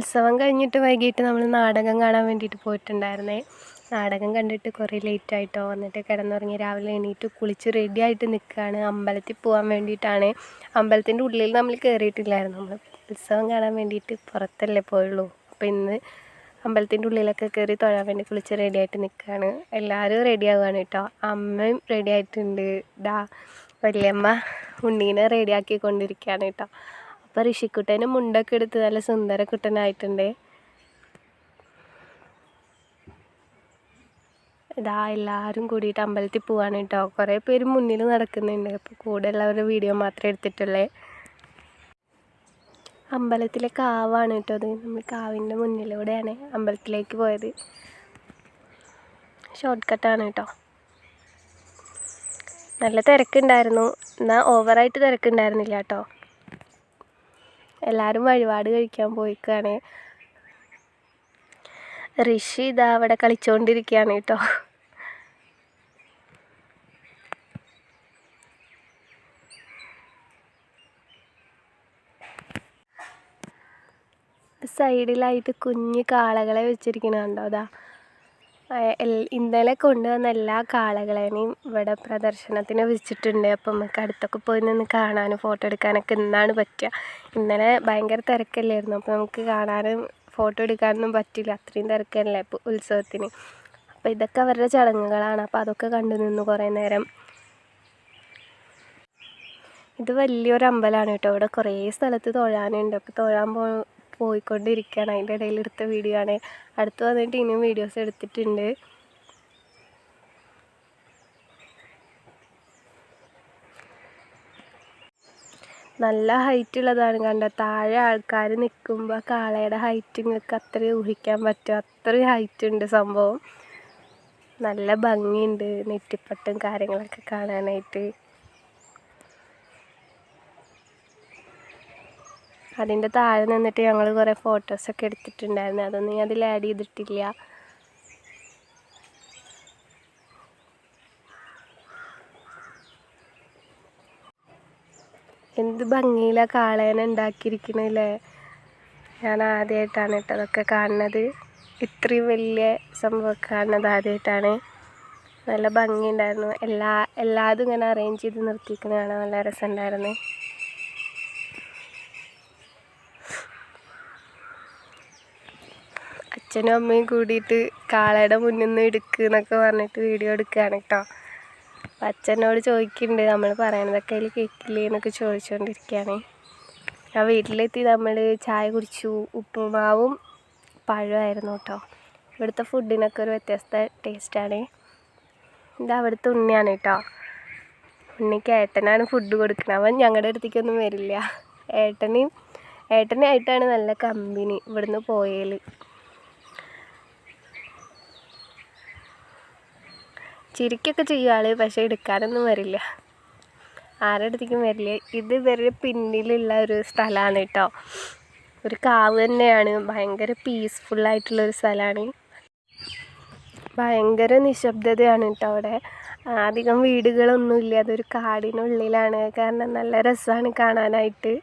ഉത്സവം കഴിഞ്ഞിട്ട് വൈകിട്ട് നമ്മൾ നാടകം കാണാൻ വേണ്ടിയിട്ട് പോയിട്ടുണ്ടായിരുന്നേ. നാടകം കണ്ടിട്ട് കുറേ ലേറ്റ് ആയിട്ടോ വന്നിട്ട് കിടന്നുറങ്ങി രാവിലെ എണീറ്റ് കുളിച്ച് റെഡി ആയിട്ട് നിൽക്കുകയാണ് അമ്പലത്തിൽ പോകാൻ വേണ്ടിയിട്ടാണ്. അമ്പലത്തിന്റെ ഉള്ളിൽ നമ്മൾ കയറിയിട്ടില്ലായിരുന്നു നമ്മൾ ഉത്സവം കാണാൻ വേണ്ടിയിട്ട് പുറത്തല്ലേ പോയുള്ളൂ. അപ്പോൾ ഇന്ന് അമ്പലത്തിന്റെ ഉള്ളിലൊക്കെ കയറി തൊഴാൻ വേണ്ടി കുളിച്ച് റെഡി ആയിട്ട് നിൽക്കുകയാണ് എല്ലാവരും റെഡി ആവുകയാണ് കേട്ടോ. അമ്മയും റെഡി ആയിട്ടുണ്ട്. ഡാ വല്യമ്മ ഉണ്ണീനെ റെഡി ആക്കിക്കൊണ്ടിരിക്കുകയാണ് കേട്ടോ. അപ്പോൾ ഋഷിക്കുട്ടന് മുണ്ടൊക്കെ എടുത്ത് നല്ല സുന്ദര കുട്ടനായിട്ടുണ്ട്. ഇതാ എല്ലാവരും കൂടിയിട്ട് അമ്പലത്തിൽ പോവാണ് കേട്ടോ. കുറേ പേര് മുന്നിൽ നടക്കുന്നുണ്ട്. അപ്പോൾ കൂടെ ഉള്ളവരുടെ വീഡിയോ മാത്രമേ എടുത്തിട്ടുള്ളേ. അമ്പലത്തിലെ കാവാണ് കേട്ടോ അത്. നമ്മൾ കാവിന്റെ മുന്നിലൂടെയാണ് അമ്പലത്തിലേക്ക് പോയത്. ഷോർട്ട് കട്ടാണ് കേട്ടോ. നല്ല തിരക്കുണ്ടായിരുന്നു. എന്നാൽ ഓവറായിട്ട് തിരക്കുണ്ടായിരുന്നില്ല കേട്ടോ. എല്ലാവരും വഴിപാട് കഴിക്കാൻ പോയിക്കാണ്. ഋഷി ഇതാ അവിടെ കളിച്ചുകൊണ്ടിരിക്കുകയാണ് കേട്ടോ. സൈഡിലായിട്ട് കുഞ്ഞ് കാളകളെ വെച്ചിരിക്കണുണ്ടോ അതാ ഇന്നലെ കൊണ്ടുവന്ന എല്ലാ കാളകളെയും ഇവിടെ പ്രദർശനത്തിന് വെച്ചിട്ടുണ്ട് അപ്പം നമുക്ക് അടുത്തൊക്കെ പോയി നിന്ന് കാണാനും ഫോട്ടോ എടുക്കാനൊക്കെ ഇന്നാണ് പറ്റുക. ഇന്നലെ ഭയങ്കര തിരക്കല്ലായിരുന്നു. അപ്പോൾ നമുക്ക് കാണാനും ഫോട്ടോ എടുക്കാനൊന്നും പറ്റില്ല അത്രയും തിരക്കല്ലേ ഉത്സവത്തിന്. അപ്പോൾ ഇതൊക്കെ അവരുടെ ചടങ്ങുകളാണ്. അപ്പോൾ അതൊക്കെ കണ്ടു നിന്നു കുറേ നേരം. ഇത് വലിയൊരു അമ്പലമാണ് കേട്ടോ. ഇവിടെ കുറേ സ്ഥലത്ത് തൊഴാനുണ്ട്. അപ്പോൾ തൊഴാൻ പോ പോയിക്കൊണ്ടിരിക്കുകയാണ്. അതിന്റെ ഇടയിൽ എടുത്ത വീഡിയോ ആണ്. അടുത്ത് വന്നിട്ട് ഇനിയും വീഡിയോസ് എടുത്തിട്ടുണ്ട്. നല്ല ഹൈറ്റ് ഉള്ളതാണ്. കണ്ട? താഴെ ആൾക്കാർ നിൽക്കുമ്പോൾ കാളയുടെ ഹൈറ്റ് നിങ്ങൾക്ക് അത്രയും ഊഹിക്കാൻ പറ്റും. അത്രയും ഹൈറ്റ് ഉണ്ട് സംഭവം. നല്ല ഭംഗിയുണ്ട്. നെറ്റിപ്പട്ടും കാര്യങ്ങളൊക്കെ കാണാനായിട്ട്. അതിന്റെ താഴെ നിന്നിട്ട് ഞങ്ങൾ കുറേ ഫോട്ടോസൊക്കെ എടുത്തിട്ടുണ്ടായിരുന്നു. അതൊന്നും ഞാൻ അതിൽ ആഡ് ചെയ്തിട്ടില്ല. എന്ത് ഭംഗിയിലാണ് കാളേനെ ഉണ്ടാക്കിയിരിക്കണല്ലേ ഞാൻ ആദ്യമായിട്ടാണ് കേട്ടോ അതൊക്കെ കാണുന്നത്. ഇത്രയും വലിയ സംഭവമൊക്കെ കാണുന്നത് ആദ്യമായിട്ടാണ് നല്ല ഭംഗിയുണ്ടായിരുന്നു. എല്ലാ എല്ലാതും ഇങ്ങനെ അറേഞ്ച് ചെയ്ത് നിർത്തിക്കുന്നതാണ് നല്ല രസമുണ്ടായിരുന്നു. അച്ഛനും അമ്മയും കൂടിയിട്ട് കാളയുടെ മുന്നിൽ നിന്ന് എടുക്കുക എന്നൊക്കെ പറഞ്ഞിട്ട് വീഡിയോ എടുക്കുകയാണ് കേട്ടോ. അപ്പം അച്ഛനോട് ചോദിക്കുന്നുണ്ട് നമ്മൾ പറയണതൊക്കെ അതിൽ കേൾക്കില്ലേ എന്നൊക്കെ ചോദിച്ചുകൊണ്ടിരിക്കുകയാണ്. ആ വീട്ടിലെത്തി നമ്മൾ ചായ കുടിച്ചു. ഉപ്പുമാവും പഴമായിരുന്നു കേട്ടോ. ഇവിടുത്തെ ഫുഡിനൊക്കെ ഒരു വ്യത്യസ്ത ടേസ്റ്റാണ് ഇത് അവിടുത്തെ ഉണ്ണിയാണ് കേട്ടോ. ഉണ്ണിക്ക് ഏട്ടനാണ് ഫുഡ് കൊടുക്കുന്നത്. അവൻ ഞങ്ങളുടെ അടുത്തേക്കൊന്നും വരില്ല. ഏട്ടനെയും ഏട്ടനായിട്ടാണ് നല്ല കമ്പനി ഇവിടുന്ന് പോയേൽ ചിരിക്കൊക്കെ ചെയ്യും പക്ഷേ എടുക്കാനൊന്നും വരില്ല. ആരുടെ അടുത്തേക്കും വരില്ല. ഇത് ഇവരുടെ പിന്നിലുള്ള ഒരു സ്ഥലമാണ് കേട്ടോ ഒരു കാവ് തന്നെയാണ്. ഭയങ്കര പീസ്ഫുള്ളായിട്ടുള്ളൊരു സ്ഥലമാണ്. ഭയങ്കര നിശബ്ദതയാണ് കേട്ടോ അവിടെ. അധികം വീടുകളൊന്നുമില്ല. അതൊരു കാടിനുള്ളിലാണ്. കാരണം നല്ല രസമാണ് കാണാനായിട്ട്.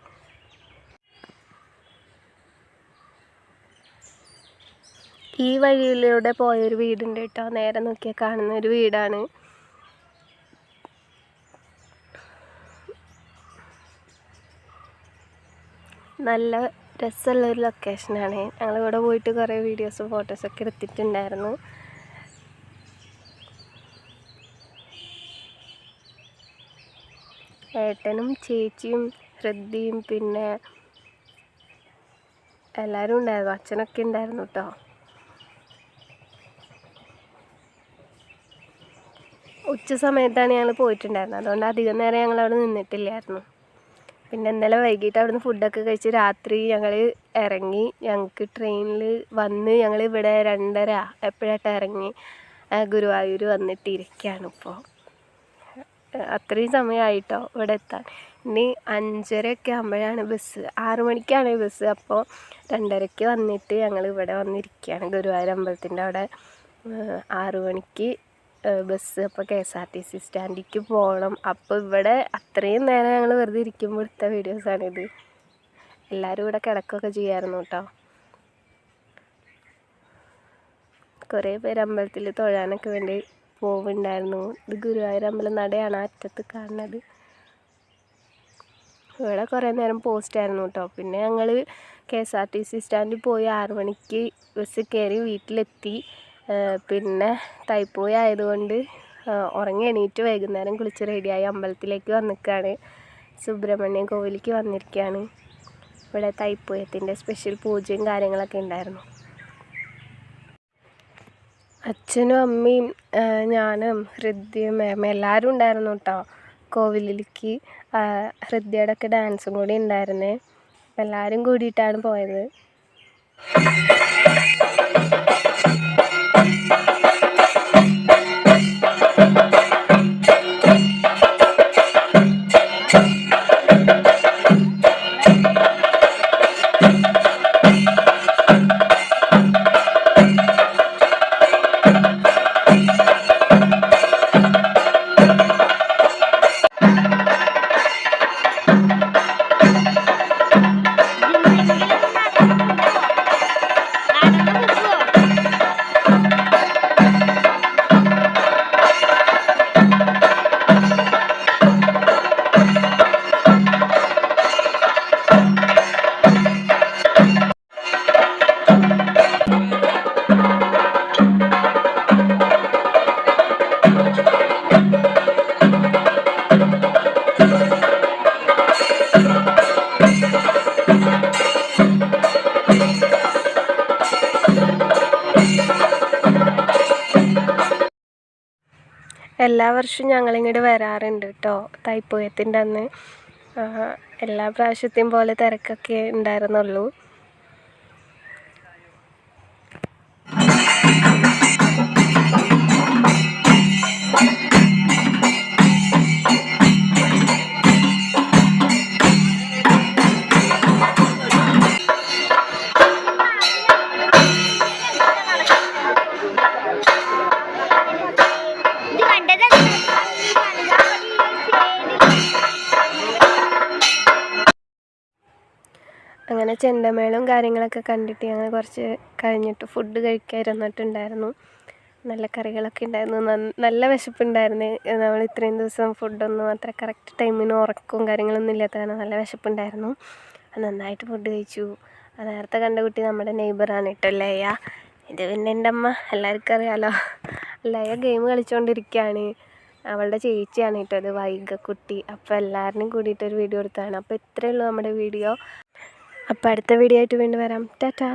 ഈ വഴിയിലൂടെ പോയൊരു വീടുണ്ട് കേട്ടോ. നേരെ നോക്കിയാൽ കാണുന്ന ഒരു വീടാണ്. നല്ല രസമുള്ള ഒരു ലൊക്കേഷനാണ് ഞങ്ങളിവിടെ പോയിട്ട് കുറേ വീഡിയോസും ഫോട്ടോസൊക്കെ എടുത്തിട്ടുണ്ടായിരുന്നു. ഏട്ടനും ചേച്ചിയും ഹൃദ്യയും പിന്നെ എല്ലാവരും ഉണ്ടായിരുന്നു. അച്ഛനൊക്കെ ഉണ്ടായിരുന്നു കേട്ടോ. ഉച്ച സമയത്താണ് ഞങ്ങൾ പോയിട്ടുണ്ടായിരുന്നത്. അതുകൊണ്ട് അധികം നേരം ഞങ്ങൾ അവിടെ നിന്നിട്ടില്ലായിരുന്നു. പിന്നെ ഇന്നലെ വൈകിട്ട് അവിടുന്ന് ഫുഡൊക്കെ കഴിച്ച് രാത്രി ഞങ്ങൾ ഇറങ്ങി ഞങ്ങൾക്ക് ട്രെയിനിൽ വന്ന് ഞങ്ങൾ ഇവിടെ രണ്ടര എപ്പോഴായിട്ട് ഇറങ്ങി ഗുരുവായൂർ വന്നിട്ട് ഇരിക്കുകയാണ് ഇപ്പോൾ അത്രയും സമയമായിട്ടോ ഇവിടെ എത്താൻ. ഇനി അഞ്ചരയൊക്കെ ആകുമ്പോഴാണ് ബസ്. ആറു മണിക്കാണ് ബസ്. അപ്പോൾ രണ്ടരയ്ക്ക് വന്നിട്ട് ഞങ്ങൾ ഇവിടെ വന്നിരിക്കുകയാണ് ഗുരുവായൂർ അമ്പലത്തിന്റെ അവിടെ. ആറു മണിക്ക് ബസ് അപ്പോൾ K S R T C സ്റ്റാൻഡിലേക്ക് പോകണം അപ്പോൾ ഇവിടെ അത്രയും നേരം ഞങ്ങൾ വെറുതെ ഇരിക്കുമ്പോൾ എടുത്ത വീഡിയോസാണിത്. എല്ലാവരും ഇവിടെ കിടക്കുകയൊക്കെ ചെയ്യായിരുന്നു കേട്ടോ കുറേ പേര് അമ്പലത്തിൽ തൊഴാനൊക്കെ വേണ്ടി പോവുണ്ടായിരുന്നു. ഇത് ഗുരുവായൂർ അമ്പലം നടയാണ് അറ്റത്ത് കാണുന്നത്. ഇവിടെ കുറേ നേരം പോസ്റ്റായിരുന്നു കേട്ടോ പിന്നെ ഞങ്ങൾ K S R T C സ്റ്റാൻഡിൽ പോയി ആറു മണിക്ക് ബസ് കയറി വീട്ടിലെത്തി. പിന്നെ തൈപ്പൂയ ആയതുകൊണ്ട് ഉറങ്ങി എണീറ്റ് വൈകുന്നേരം കുളിച്ച് റെഡിയായി അമ്പലത്തിലേക്ക് വന്നിരിക്കുകയാണ് സുബ്രഹ്മണ്യ കോവിലേക്ക് വന്നിരിക്കുകയാണ് ഇവിടെ തൈപ്പൂയത്തിന്റെ സ്പെഷ്യൽ പൂജയും കാര്യങ്ങളൊക്കെ ഉണ്ടായിരുന്നു. അച്ഛനും അമ്മയും ഞാനും ഹൃദ്യയും മേമ എല്ലാവരും ഉണ്ടായിരുന്നു കേട്ടോ കോവിലിലേക്ക്. ആ, ഹൃദ്യയുടെ ഒക്കെ ഡാൻസും കൂടി ഉണ്ടായിരുന്നേ. എല്ലാവരും കൂടിയിട്ടാണ് പോയത്. എല്ലാ വർഷവും ഞങ്ങളിങ്ങോട്ട് വരാറുണ്ട് കേട്ടോ തൈപ്പൂയത്തിന്റെ അന്ന് എല്ലാ പ്രാവശ്യത്തെയും പോലെ തിരക്കൊക്കെ ഉണ്ടായിരുന്നുള്ളൂ. അങ്ങനെ ചെണ്ടമേളവും കാര്യങ്ങളൊക്കെ കണ്ടിട്ട് ഞങ്ങൾ കുറച്ച് കഴിഞ്ഞിട്ട് ഫുഡ് കഴിക്കാൻ ഇരുന്നിട്ടുണ്ടായിരുന്നു. നല്ല കറികളൊക്കെ ഉണ്ടായിരുന്നു. നല്ല വിശപ്പുണ്ടായിരുന്നു. നമ്മൾ ഇത്രയും ദിവസം ഫുഡൊന്നും അത്ര കറക്റ്റ് ടൈമിന് ഉറക്കവും കാര്യങ്ങളൊന്നും ഇല്ലാത്ത കാരണം നല്ല വിശപ്പുണ്ടായിരുന്നു. നന്നായിട്ട് ഫുഡ് കഴിച്ചു. നേരത്തെ കണ്ട കുട്ടി നമ്മുടെ നെയ്ബറാണ് കേട്ടോ ലയ. ഇത് പിന്നെ എന്റെ അമ്മ. എല്ലാവർക്കും അറിയാലോ. ലയ ഗെയിം കളിച്ചുകൊണ്ടിരിക്കുകയാണ് അവളുടെ ചേച്ചിയാണ് കേട്ടോ അത് വൈഗക്കുട്ടി. അപ്പോൾ എല്ലാവരും കൂടിയിട്ട് ഒരു വീഡിയോ എടുത്തതാണ്. അപ്പോൾ ഇത്രയേ ഉള്ളൂ നമ്മുടെ വീഡിയോ അപ്പോൾ അടുത്ത വീഡിയോ ആയിട്ട് വീണ്ടും വരാം. ടാറ്റാ.